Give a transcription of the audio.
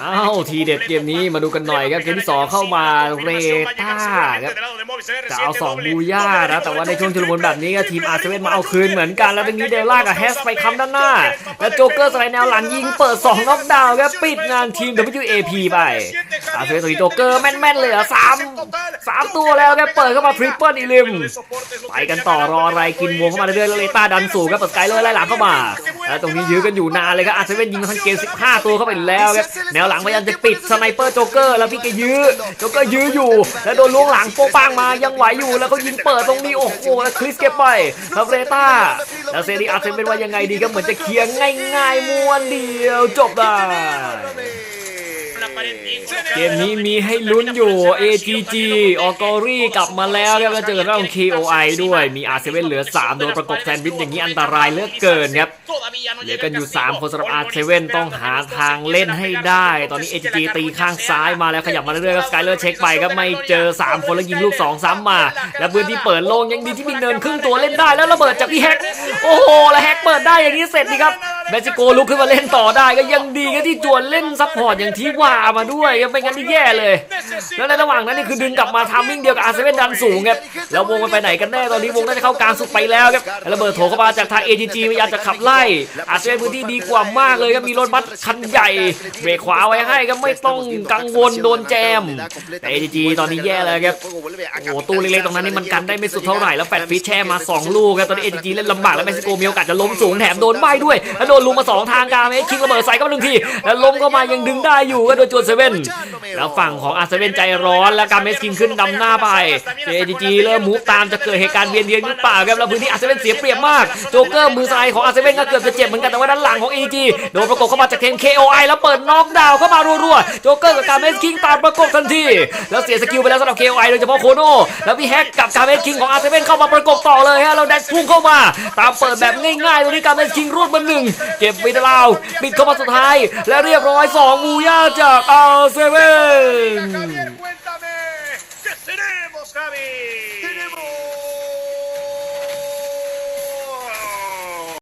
อ้าวทีเด็ดเกมนี้มาดูกันหน่อยครับเกมที่สองเข้ามาเรต้าครับจะเอาสองบูย่านะแต่ว่าในช่วงชุลมุนแบบนี้ทีมอาร์เซเว่นมาเอาคืนเหมือนกันแล้วตรงนี้เดลล่ากับแฮสไปค้ำด้านหน้า แล้วโจ๊กเกอร์สไลด์แนวหลังยิงเปิด2น็อกดาวน์ครับปิดงานทีม WAP ไปอาร์เซเว่นตัวนี้โจ๊กเกอร์แม่นๆเลยเหรอสามสามตัวแล้วครับเปิดเข้ามาทริปเปิลอีลิมไปกันต่อรออะไรกินวงเข้ามาเรื่อยๆเลต้าดันสูงครับเปิดสกายเลยไล่หลังเข้ามา แล้วตรงนี้ยื้อกันอยู่นานเลยครับอาร์เซเว่นยิงทันเกม 15 ตัวเข้าไปแล้วครับแนวหลังพยายามจะปิดสไนเปอร์โจ๊กเกอร์แล้วพี่แกยื้อโจ๊กเกอร์ยื้ออยู่ แล้วโดนล้วงหลังโป้ปังมายังไหวอยู่แล้วเขายิงเปิดตรงนี้โอ้โหแล้วคริสเก็บไปแล้วเลต้าแล้วเซรีอาร์เซเว่นว่ายังไงดีครับเหมือนจะเคลียร์ง่ายๆม้วนเดียวจบได้ เกมนี้มีให้ลุ้นอยู่ ATG ออกอรี่กลับมาแล้วครับแล้วเจอกับเรื่อง KOI ด้วย มี R7 เหลือ 3 โดนประกบแซนด์วิชอย่างนี้อันตรายเหลือเกินครับ เหลือกันอยู่ 3 คนสำหรับ R7 ต้องหาทางเล่นให้ได้ ตอนนี้ ATG ตีข้างซ้ายมาแล้วขยับมาเรื่อยๆครับสกายเลอร์เช็คไปครับไม่เจอ 3 คนแล้วยิงลูก 2 ซ้ำมา แล้วพื้นที่เปิดโล่งยังดีที่มีเนินครึ่งตัวเล่นได้แล้วระเบิดจากพี่แฮก โอ้โห แล้วแฮกเปิดได้อย่างนี้เสร็จดีครับ เม็กซิโกลุกขึ้นมาเล่นต่อได้ก็ยังดีก็ที่จวนเล่นซัพพอร์ตอย่างที่ว่ามาด้วยครับไม่งั้นที่แย่เลย แล้วในระหว่างนั้นนี่คือดึงกลับมาทามมิ่งเดียวกับอาร์เซเว่นดันสูงครับแล้ววงมันไปไหนกันแน่ตอนนี้วงน่าจะเข้ากลางสุดไปแล้วครับแล้วระเบิดโถเข้ามาจากทาง ATG พยายามจะขับไล่อาร์เซเว่นพื้นที่ดีกว่ามากเลยครับมีรถบัสคันใหญ่เบรกขวาไว้ให้ก็ไม่ต้องกังวลโดนแจมแต่ ATG ตอนนี้แย่เลยครับโอ้โหตู้เล็กๆตรงนั้นนี่มันกันได้ไม่สุดเท่าไหร่แล้วแฟดฟิชแช่มา 2 ลูกครับตอนนี้เอจีเล่นลำบากแล้วเม็กซิโกมีโอกาสจะล้มสูงแถมโดนใบด้วยแล้วโดนลุมมา 2 ทางกลางเอ็กคิงระเบิดใส่เข้ามาหนึ่งทีแล้วล้มเข้ามายังดึงได้อยู่ก็โดนจวนเซเว่นแล้วฝั่งของอาร์เซเว่นใจร้อนแล้วการเมสคิงขึ้นดำหน้าไปเอจีเริ่มมูฟตามจะเกิดเหตุการณ์เวียนเทียนหรือเปล่าครับแล้วพื้นที่อาเซเว่นเสียเปรียบมากโจ๊กเกอร์มือซ้ายของอาเซเว่นก็เกือบจะเจ็บเหมือนกันแต่ว่าด้านหลังของเอจีโดนประกบเข้ามาจากเทม KOI แล้วเปิดน็อกดาวเข้ามารัวๆโจ๊กเกอร์กับการเมสคิงตามประกบทันทีแล้วเสียสกิลไปแล้วสำหรับ KOI โดยเฉพาะโคโน่แล้วพี่แฮกกับการเมสคิงของอาเซเว่นเข้ามาประกบต่อเลยฮะเราแดกพุ่งเข้ามา ตามเปิดแบบง่ายๆตรงนี้การเมสคิงรวดมาหนึ่งเก็บวิดลาวปิดเข้ามาสุดท้าย และเรียบร้อย2มูย่าจากอาเซเว่น Javier, cuéntame, ¿qué tenemos, Javi?